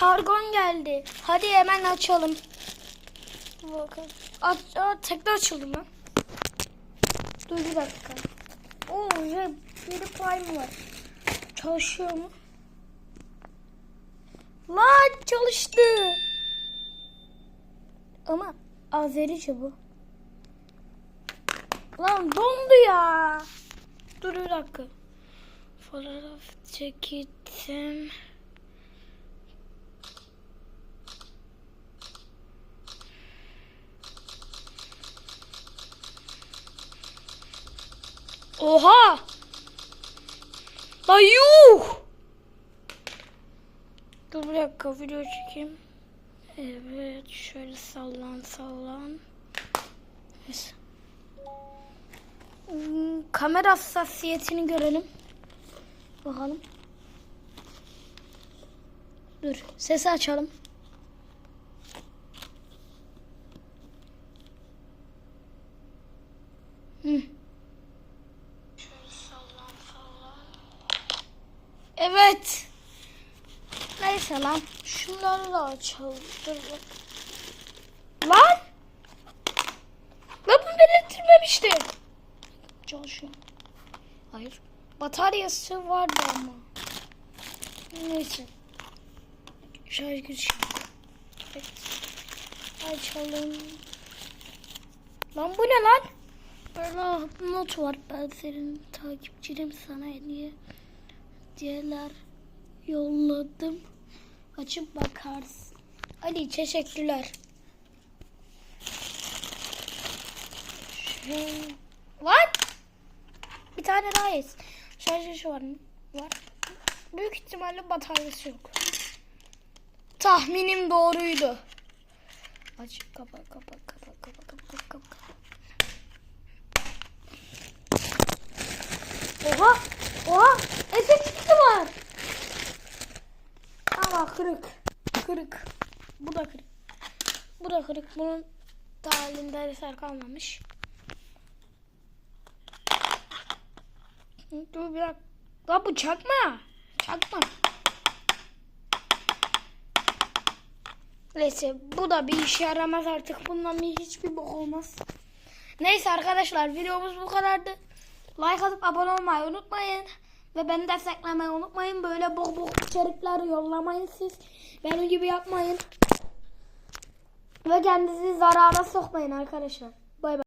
kargon geldi. Hadi hemen açalım. Bakalım. Aç, aa, tekrar açıldı lan. Dur bir dakika. Oo, ya, biri prime var. Çalışıyor mu? Lan çalıştı. Ama Azerice bu. Lan dondu ya. Dur bir dakika. Fotoğraf çektim. Oha! La! Dur bir dakika video çekeyim. Evet şöyle sallan sallan. Hmm, Kamera hassasiyetini görelim. Bakalım. Dur sesi açalım. Hı. Evet. Neyse lan. Şunları da açalım. Dur bak. Lan. Lan bu belirtilmemişti. Çalışıyor. Hayır. Bataryası vardı ama. Neyse. Şarj girişi. Evet. Açalım. Lan bu ne lan? Böyle not var. Ben senin takipçinim sana hediye hediyeler yolladım. Açıp bakarsın. Ali teşekkürler. Şey... Lan! Bir tane daha yes. Şarjı var mı? Var. Büyük ihtimalle bataryası yok. Tahminim doğruydu. Aç kapa kapa kapa kapa kapa kapa kapa. Oha! Oha! Efekti var. Ama kırık. Kırık. Bu da kırık. Bu da kırık. Bunun talinde eser kalmamış. Dur bir dakika. La bu çakma. Çakma. Neyse bu da bir işe yaramaz artık. Bundan bir hiçbir bok olmaz. Neyse arkadaşlar videomuz bu kadardı. Like atıp abone olmayı unutmayın. Ve beni desteklemeyi unutmayın. Böyle bok bok içerikler yollamayın siz. Benim gibi yapmayın. Ve kendinizi zarara sokmayın arkadaşlar. Bay bay.